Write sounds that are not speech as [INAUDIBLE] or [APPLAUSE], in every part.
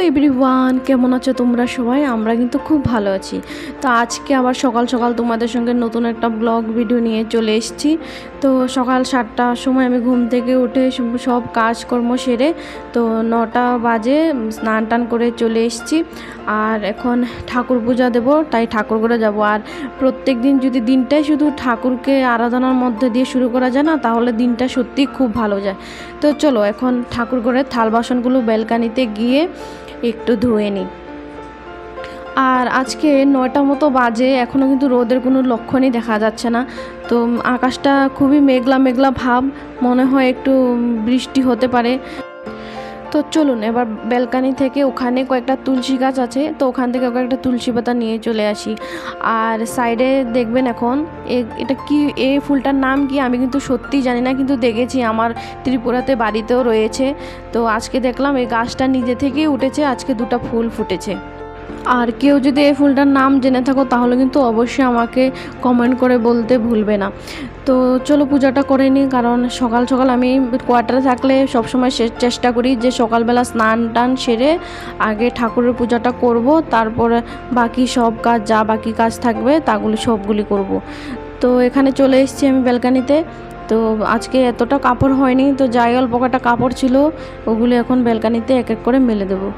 Everyone কেমন আছো তোমরা সবাই? আমরা কিন্তু খুব ভালো আছি। তো আজকে আবার সকাল সকাল তোমাদের সঙ্গে নতুন একটা ব্লগ ভিডিও নিয়ে চলে এসেছি। তো সকাল সাতটার সময় আমি ঘুম থেকে উঠে সব- কাজকর্ম সেরে তো নটা বাজে স্নান টান করে চলে এসেছি। আর এখন ঠাকুর পূজা দেবো, তাই ঠাকুর করে যাব। আর প্রত্যেক দিন যদি দিনটাই শুধু ঠাকুরকে আরাধনার মধ্যে দিয়ে শুরু করা যায় না, তাহলে দিনটা সত্যি খুব ভালো যায়। তো চলো এখন ঠাকুর করে থাল বাসনগুলো বেলকানিতে গিয়ে একটু ধুয়ে নিই। আর আজকে নয়টা মতো বাজে এখনও কিন্তু রোদের কোনো লক্ষণই দেখা যাচ্ছে না। তো আকাশটা খুবই মেঘলা মেঘলা ভাব, মনে হয় একটু বৃষ্টি হতে পারে। তো চলুন, এবার ব্যালকানি থেকে ওখানে কয়েকটা তুলসী গাছ আছে, তো ওখান থেকে কয়েকটা তুলসী পাতা নিয়ে চলে আসি। আর সাইডে দেখবেন এখন এটা কি এই ফুলটার নাম কি আমি কিন্তু সত্যিই জানি না, কিন্তু দেখেছি আমার ত্রিপুরাতে বাড়িতেও রয়েছে। তো আজকে দেখলাম এই গাছটা নিজে থেকেই উঠেছে, আজকে দুটা ফুল ফুটেছে। আর কেউ যদি এই ফুলটার নাম জেনে থাকো, তাহলে কিন্তু অবশ্যই আমাকে কমেন্ট করে বলতে ভুলবে না। তো চলো পূজাটা করে নিই, কারণ সকাল সকাল আমি কোয়ার্টারে থাকলে সবসময় চেষ্টা করি যে সকালবেলা স্নান টান সেরে আগে ঠাকুরের পূজাটা করব, তারপরে বাকি সব কাজ যা বাকি কাজ থাকবে তাগুলি সবগুলি করব। তো এখানে চলে এসেছি আমি ব্যালকানিতে। তো আজকে এতটা কাপড় হয়নি, তো যাই অল্প কটা কাপড় ছিল, ওগুলো এখন ব্যালকানিতে এক এক করে মেলে দেবো।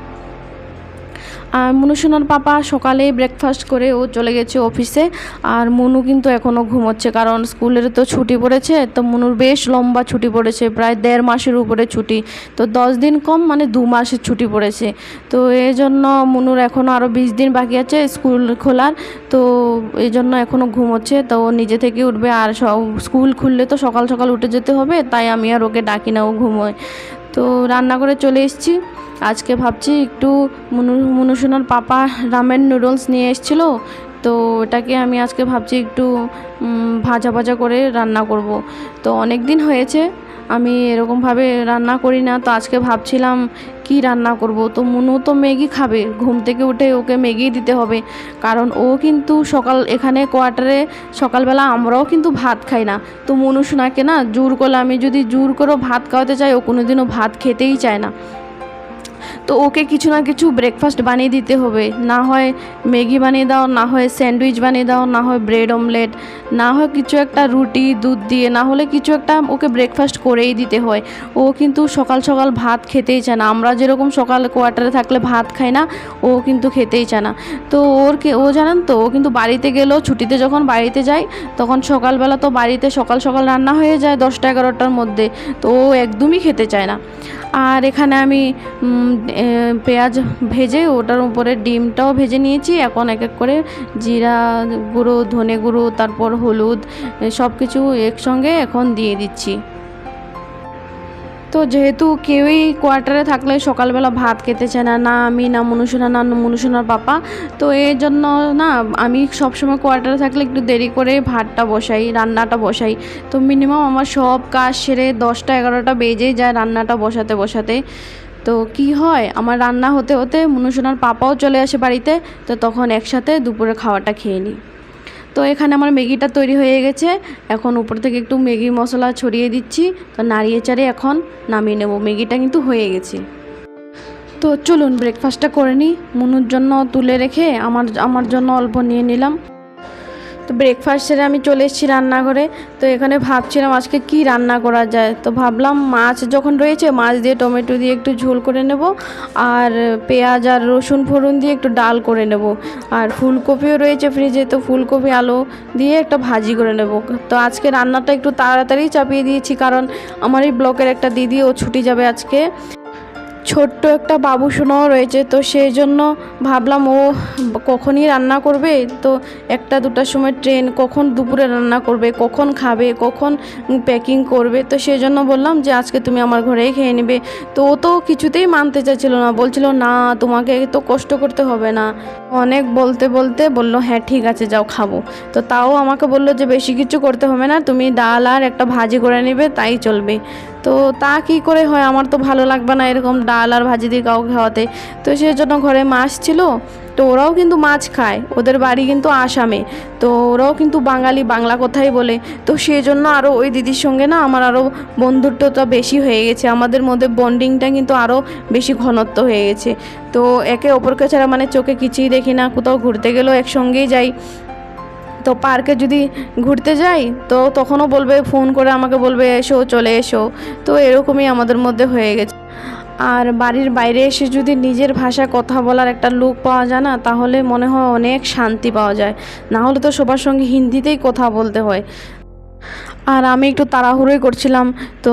আর মনুসোনার পাপা সকালে ব্রেকফাস্ট করে ও চলে গেছে অফিসে আর মনু কিন্তু এখনও ঘুমোচ্ছে, কারণ স্কুলের তো ছুটি পড়েছে, তো মনুর বেশ লম্বা ছুটি পড়েছে, প্রায় দেড় মাসের উপরে ছুটি। তো দশ দিন কম মানে দু মাসের ছুটি পড়েছে। তো এই জন্য মনুর এখনও আরও বিশ দিন বাকি আছে স্কুল খোলার, তো এই জন্য এখনও ঘুমোচ্ছে। তো ও নিজে থেকে উঠবে আর সব স্কুল খুললে তো সকাল সকাল উঠে যেতে হবে, তাই আমি আর ওকে ডাকি না, ও ঘুমোয়। তো রান্না করে চলে এসেছি। আজকে ভাবছি একটু মনু, মনুসোনার পাপা রামেন নুডলস নিয়ে এসেছিল। তো ওটাকে আমি আজকে ভাবছি একটু ভাজা ভাজা করে রান্না করব। তো অনেক দিন হয়েছে, আমি এরকমভাবে রান্না করি না। তো আজকে ভাবছিলাম কি রান্না করব? তো মনু তো ম্যাগি খাবে। ঘুম থেকে উঠে ওকে ম্যাগি দিতে হবে। কারণ ও কিন্তু সকাল, এখানে কোয়ার্টারে সকালবেলা আমরাও কিন্তু ভাত খাই না। তো মনু শোনাকে না, জোর করলে আমি যদি জোর করে ভাত খাওয়াতে চাই, ও কোনোদিনও ভাত খেতেই চায় না। তো ওকে কিছু না কিছু ব্রেকফাস্ট বানিয়ে দিতে হবে। না হয় ম্যাগি বানিয়ে দাও, না হয় স্যান্ডউইচ বানিয়ে দাও, না হয় ব্রেড অমলেট না হয় কিছু একটা রুটি, দুধ দিয়ে, না হলে কিছু একটা ওকে ব্রেকফাস্ট করেই দিতে হয়। ও কিন্তু সকাল সকাল ভাত খেতেই চায় না। আমরা যেরকম সকাল কোয়ার্টারে থাকলে ভাত খাই না, ও কিন্তু খেতেই চায় না। তো ওর ও জানেন তো, ও কিন্তু বাড়িতে গেলেও ছুটিতে যখন বাড়িতে যায়, তখন সকালবেলা তো বাড়িতে সকাল সকাল রান্না হয়ে যায় দশটা এগারোটার মধ্যে। তো ও একদমই খেতে চায় না। আর এখানে আমি পেঁয়াজ ভেজে ওটার উপরে ডিমটাও ভেজে নিয়েছি। এখন এক এক করে জিরা গুঁড়ো, ধনে গুঁড়ো, তারপর হলুদ সব কিছু একসঙ্গে এখন দিয়ে দিচ্ছি। তো যেহেতু কেউই কোয়ার্টারে থাকলে সকালবেলা ভাত খেতে চায় না না আমি, না মনুসোনা না মনুসোনার পাপা, তো এই জন্য না, আমি সবসময় কোয়ার্টারে থাকলে একটু দেরি করে ভাতটা বসাই, রান্নাটা বসাই। তো মিনিমাম আমার সব কাজ সেরে দশটা, এগারোটা বেজেই যায় রান্নাটা বসাতে বসাতে। তো কি হয়? আমার রান্না হতে হতে মনুসোনার পাপাও চলে আসে বাড়িতে, তো তখন একসাথে দুপুরে খাওয়াটা খেয়ে নিই। তো এখানে আমার ম্যাগিটা তৈরি হয়ে গেছে। এখন উপর থেকে একটু ম্যাগি মশলা ছড়িয়ে দিচ্ছি। তো নাড়িয়ে চাড়িয়ে এখন নামিয়ে নেব। ম্যাগিটা কিন্তু হয়ে গেছে। তো চলুন ব্রেকফাস্টটা করে নিই। মনুর জন্য তুলে রেখে আমার আমার জন্য অল্প নিয়ে নিলাম। তো ব্রেকফাস্ট সেরে আমি চলে এসেছি রান্নাঘরে। তো এখানে ভাবছিলাম আজকে কি রান্না করা যায়? তো ভাবলাম মাছ যখন রয়েছে, মাছ দিয়ে টমেটো দিয়ে একটু ঝোল করে নেব আর পেঁয়াজ আর রসুন ফোড়ন দিয়ে একটু ডাল করে নেব। আর ফুলকপিও রয়েছে ফ্রিজে তো ফুলকপি, আলু দিয়ে একটা ভাজি করে নেব। তো আজকে রান্নাটা একটু তাড়াতাড়ি চাপিয়ে দিয়েছি কারণ আমার এই ব্লকের একটা দিদি, ও ছুটি যাবে আজকে। ছোট্ট একটা বাবু সোনাও রয়েছে, তো সেই জন্য ভাবলাম ও কখনই রান্না করবে? তো একটা দুটার সময় ট্রেন কখন দুপুরে রান্না করবে, কখন খাবে, কখন প্যাকিং করবে? তো সেই জন্য বললাম যে আজকে তুমি আমার ঘরেই খেয়ে নেবে। তো ও তো কিছুতেই মানতে চাইছিল না, বলছিল, না, তোমাকে তো কষ্ট করতে হবে না। অনেক বলতে বলতে বলল হ্যাঁ ঠিক আছে, যাও খাব। তো তাও আমাকে বলল যে, বেশি কিছু করতে হবে না, তুমি ডাল আর একটা ভাজি করে নেবে, তাই চলবে। তো তা কি করে হয়? আমার তো ভালো লাগবে না এরকম ডাল আর ভাজি দিয়ে কাউকে খাওয়াতে। তো সেই জন্য ঘরে মাছ ছিল, তো ওরাও কিন্তু মাছ খায়। ওদের বাড়ি কিন্তু আসামে। তো ওরাও কিন্তু বাঙালি, বাংলা কথাই বলে। তো সেই জন্য আরও ওই দিদির সঙ্গে না আমার আরও বন্ধুত্বটা বেশি হয়ে গেছে। আমাদের মধ্যে বন্ডিংটা কিন্তু আরও বেশি ঘনত্ব হয়ে গেছে। তো একে অপরকে ছাড়া মানে চোখে কিছুই দেখি না, কোথাও ঘুরতে গেলেও একসঙ্গেই যাই। তো পার্কে যদি ঘুরতে যাই, তো তখনও বলবে, ফোন করে আমাকে বলবে, এসো, চলে এসো। তো এরকমই আমাদের মধ্যে হয়ে গেছে। আর বাড়ির বাইরে এসে যদি নিজের ভাষায় কথা বলার একটা লুক পাওয়া যায় না, তাহলে মনে হয় অনেক শান্তি পাওয়া যায়। না হলে তো সবার সঙ্গে হিন্দিতেই কথা বলতে হয়। আর আমি একটু তাড়াহুড়োই করছিলাম, তো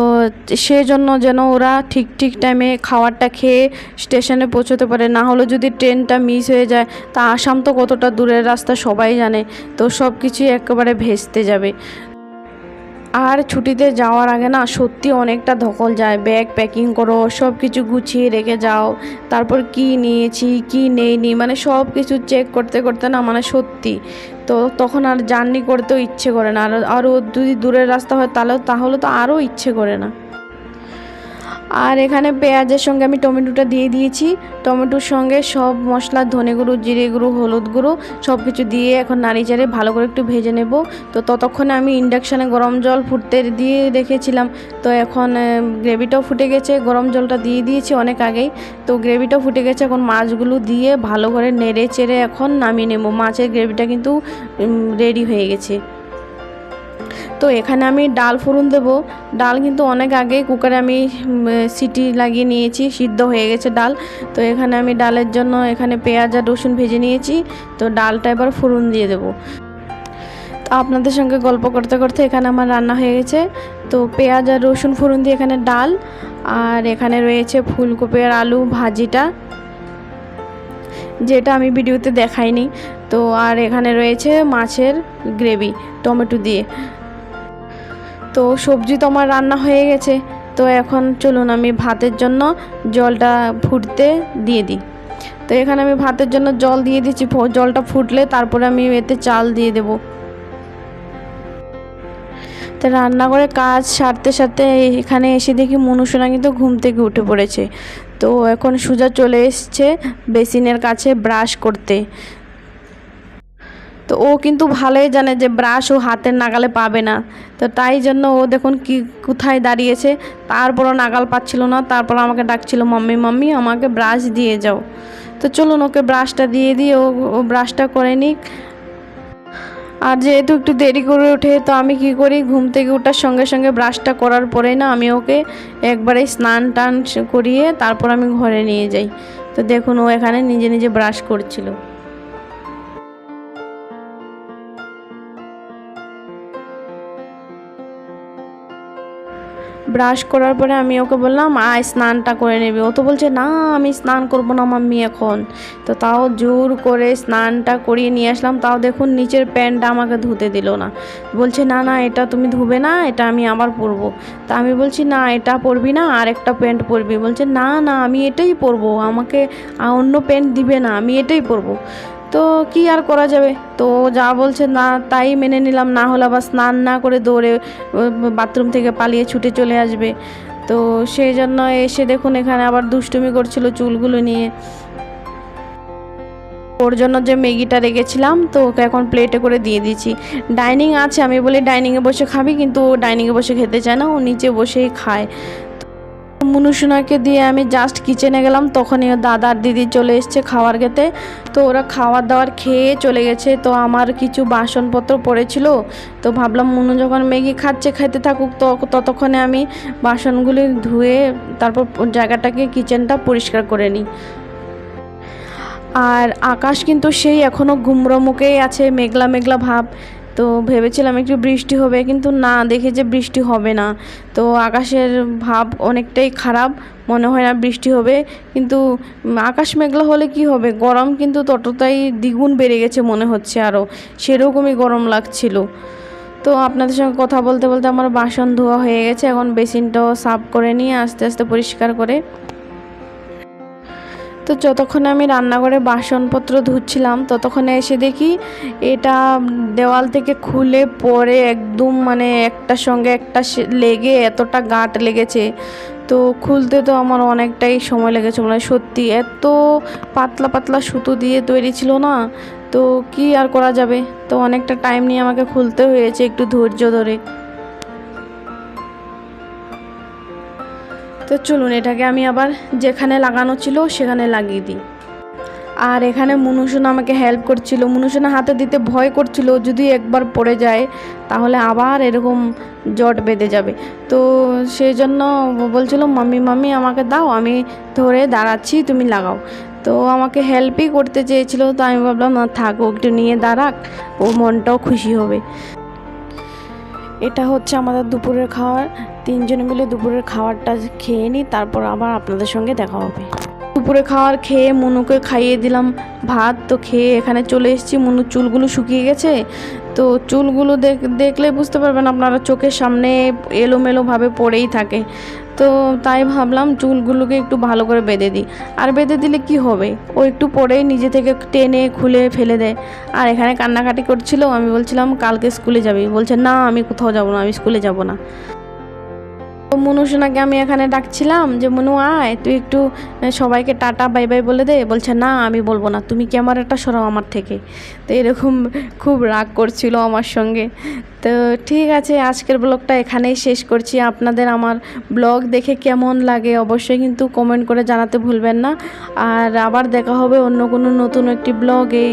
সেই জন্য যেন ওরা ঠিক ঠিক টাইমে খাবারটা খেয়ে স্টেশনে পৌঁছতে পারে। না হলে যদি ট্রেনটা মিস হয়ে যায়, তা আসাম তো কতটা দূরের রাস্তা সবাই জানে, তো সব কিছুই একেবারে ভেস্তে যাবে। আর ছুটিতে যাওয়ার আগে না সত্যি অনেকটা ধকল যায়। ব্যাগ প্যাকিং করো সব কিছু গুছিয়ে রেখে যাও, তারপর কি নিয়েছি, কি নেইনি মানে সব কিছু চেক করতে করতে না মানে সত্যি। তো তখন আর জার্নি করতেও ইচ্ছে করে না। আর আরও যদি দূরের রাস্তা হয় তাহলে তাহলে তো আরও ইচ্ছে করে না। আর এখানে পেঁয়াজের সঙ্গে আমি টমেটোটা দিয়ে দিয়েছি। টমেটোর সঙ্গে সব মশলা, ধনে গুঁড়ো, জিরে গুঁড়ো, হলুদ গুঁড়ো সব কিছু দিয়ে এখন নাড়ি চাড়ে ভালো করে একটু ভেজে নেব। তো ততক্ষণে আমি ইন্ডাকশানে গরম জল ফুটতে দিয়ে রেখেছিলাম। তো এখন গ্রেভিটাও ফুটে গেছে, গরম জলটা দিয়ে দিয়েছি অনেক আগেই। তো গ্রেভিটাও ফুটে গেছে, এখন মাছগুলো দিয়ে ভালো করে নেড়ে চেড়ে এখন নামিয়ে নেব। মাছের গ্রেভিটা কিন্তু রেডি হয়ে গেছে। তো এখানে আমি ডাল ফোড়ন দেবো। ডাল কিন্তু অনেক আগে কুকারে আমি সিটি লাগিয়ে নিয়েছি, সিদ্ধ হয়ে গেছে ডাল। তো এখানে আমি ডালের জন্য এখানে পেঁয়াজ আর রসুন ভেজে নিয়েছি। তো ডালটা এবার ফোড়ন দিয়ে দেবো। তো আপনাদের সঙ্গে গল্প করতে করতে এখানে আমার রান্না হয়ে গেছে। তো পেঁয়াজ আর রসুন ফোড়ন দিয়ে এখানে ডাল। আর এখানে রয়েছে ফুলকপি আর আলু ভাজিটা। যেটা আমি ভিডিওতে দেখাইনি। তো আর এখানে রয়েছে মাছের গ্রেভি, টমেটো দিয়ে। তো সবজি তো আমার রান্না হয়ে গেছে। তো এখন চলুন আমি ভাতের জন্য জলটা ফুটতে দিয়ে দিই। তো এখানে আমি ভাতের জন্য জল দিয়ে দিচ্ছি জলটা ফুটলে তারপরে আমি এতে চাল দিয়ে দেব। তো রান্না করে কাজ সারতে সারতে এখানে এসে দেখি মনুষনা কিন্তু ঘুম থেকে উঠে পড়েছে। তো এখন সুজা চলে এসছে বেসিনের কাছে ব্রাশ করতে। তো ও কিন্তু ভালোই জানে যে ব্রাশ ও হাতের নাগালে পাবে না। তো তাই জন্য ও দেখুন কি, কোথায় দাঁড়িয়েছে। তারপরও নাগাল পাচ্ছিল না, তারপর আমাকে ডাকছিল, মাম্মি মাম্মি, আমাকে ব্রাশ দিয়ে যাও। তো চলুন ওকে ব্রাশটা দিয়ে দিয়ে ও ব্রাশটা করে নিক। আর যেহেতু একটু দেরি করে ওঠে, তো আমি কি করি, ঘুম থেকে ওঠার সঙ্গে সঙ্গে ব্রাশটা করার পরেই না আমি ওকে একবারে স্নান টান করিয়ে তারপর আমি ঘরে নিয়ে যাই। তো দেখুন ও এখানে নিজে নিজে ব্রাশ করছিল। ব্রাশ করার পরে আমি ওকে বললাম, আয়, স্নানটা করে নেবে। ও তো বলছে, না, আমি স্নান করব না মাম্মি এখন। তো তাও জোর করে স্নানটা করিয়ে নিয়ে আসলাম। তাও দেখুন নিচের প্যান্টটা আমাকে ধুতে দিল না। বলছে, না না, এটা তুমি ধুবে না, এটা আমি আবার পরবো। তা আমি বলছি, না, এটা পরবি না, আর একটা প্যান্ট পরবি। বলছে, না না, আমি এটাই পরবো, আমাকে অন্য প্যান্ট দিবে না, আমি এটাই পরবো। তো কি আর করা যাবে? তো যা বলছে না, তাই মেনে নিলাম। না হলে আবার স্নান না করে দৌড়ে বাথরুম থেকে পালিয়ে ছুটে চলে আসবে। তো সেই জন্য এসে দেখুন, এখানে আবার দুষ্টুমি করছিল চুলগুলো নিয়ে। ওর জন্য যে ম্যাগিটা রেখেছিলাম, তো ওকে এখন প্লেটে করে দিয়ে দিয়েছি। ডাইনিং আছে, আমি বলি ডাইনিংয়ে বসে খাবি, কিন্তু ও ডাইনিংয়ে বসে খেতে চায় না, ও নিচে বসেই খায়। মুনুসোনাকে দিয়ে আমি জাস্ট কিচেনে গেলাম, তখনই দাদার দিদি চলে এসছে খাওয়ার খেতে। তো ওরা খাওয়ার দাওয়ার খেয়ে চলে গেছে। তো আমার কিছু বাসনপত্র পড়েছিল। তো ভাবলাম মুনু যখন ম্যাগি খাচ্ছে, খাইতে থাকুক, তো ততক্ষণে আমি বাসনগুলি ধুয়ে তারপর জায়গাটাকে কিচেনটা পরিষ্কার করে নিই। আর আকাশ কিন্তু সেই এখনও ঘুমরো মুখেই আছে মেঘলা মেঘলা ভাব। তো ভেবেছিলাম একটু বৃষ্টি হবে, কিন্তু না, দেখে যে বৃষ্টি হবে না। তো আকাশের ভাব অনেকটাই খারাপ, মনে হয় না বৃষ্টি হবে, কিন্তু আকাশ মেঘলা হলে কি হবে? গরম কিন্তু ততটাই দ্বিগুণ বেড়ে গেছে মনে হচ্ছে আরও সেরকমই গরম লাগছিল। তো আপনাদের সঙ্গে কথা বলতে বলতে আমার বাসন ধোয়া হয়ে গেছে, এখন বেসিনটাও সাফ করে নিয়ে আস্তে আস্তে পরিষ্কার করে তো যতক্ষণে আমি রান্নাঘরে বাসনপত্র ধুচ্ছিলাম, ততক্ষণে এসে দেখি এটা দেওয়াল থেকে খুলে পরে একদম মানে একটার সঙ্গে একটা লেগে এতটা গাঁট লেগেছে। তো খুলতে তো আমার অনেকটাই সময় লেগেছে মানে সত্যি এত পাতলা পাতলা সুতো দিয়ে তৈরি ছিল না, তো কি আর করা যাবে? তো অনেকটা টাইম নিয়ে আমাকে খুলতে হয়েছে একটু ধৈর্য ধরে। তো চলুন, এটাকে আমি আবার যেখানে লাগানো ছিল সেখানে লাগিয়ে দিই। আর এখানে মনুষনা আমাকে হেল্প করছিল। মনুষনা হাতে দিতে ভয় করছিল, যদি একবার পড়ে যায়, তাহলে আবার এরকম জট বেঁধে যাবে। তো সেই জন্য বলছিল, মাম্মি মাম্মি, আমাকে দাও, আমি ধরে দাঁড়াচ্ছি, তুমি লাগাও। তো আমাকে হেল্পই করতে চেয়েছিল, তো আমি ভাবলাম, না, থাক একটু নিয়ে দাঁড়াক, ও মনটাও খুশি হবে। এটা হচ্ছে আমাদের দুপুরের খাওয়ার তিনজনে মিলে দুপুরের খাবারটা খেয়ে নিই, তারপর আবার আপনাদের সঙ্গে দেখা হবে। দুপুরে খাওয়ার খেয়ে মনুকে খাইয়ে দিলাম ভাত, তো খেয়ে এখানে চলে এসেছি। মনুর চুলগুলো শুকিয়ে গেছে, তো চুলগুলো দেখ, দেখলে বুঝতে পারবেন আপনারা চোখের সামনে এলোমেলোভাবে পড়েই থাকে। তো তাই ভাবলাম চুলগুলোকে একটু ভালো করে বেঁধে দিই। আর বেঁধে দিলে কি হবে? ও একটু পরেই নিজে থেকে টেনে খুলে ফেলে দেয়। আর এখানে কান্নাকাটি করছিল, আমি বলছিলাম, কালকে স্কুলে যাবি? বলছে, না, আমি কোথাও যাব না, আমি স্কুলে যাব না। তো মনু সোনাকে আমি এখানে ডাকছিলাম যে, মনু, আয়, তুই একটু সবাইকে টাটা, বাই বাই বলে দে। বলছে, না, আমি বলব না, তুমি ক্যামেরাটা সরাও আমার থেকে? তো এরকম [LAUGHS] খুব রাগ করছিল আমার সঙ্গে। তো ঠিক আছে, আজকের ব্লগটা এখানেই শেষ করছি। আপনাদের আমার ব্লগ দেখে কেমন লাগে অবশ্যই কিন্তু কমেন্ট করে জানাতে ভুলবেন না। আর আবার দেখা হবে অন্য কোনো নতুন একটি ব্লগে।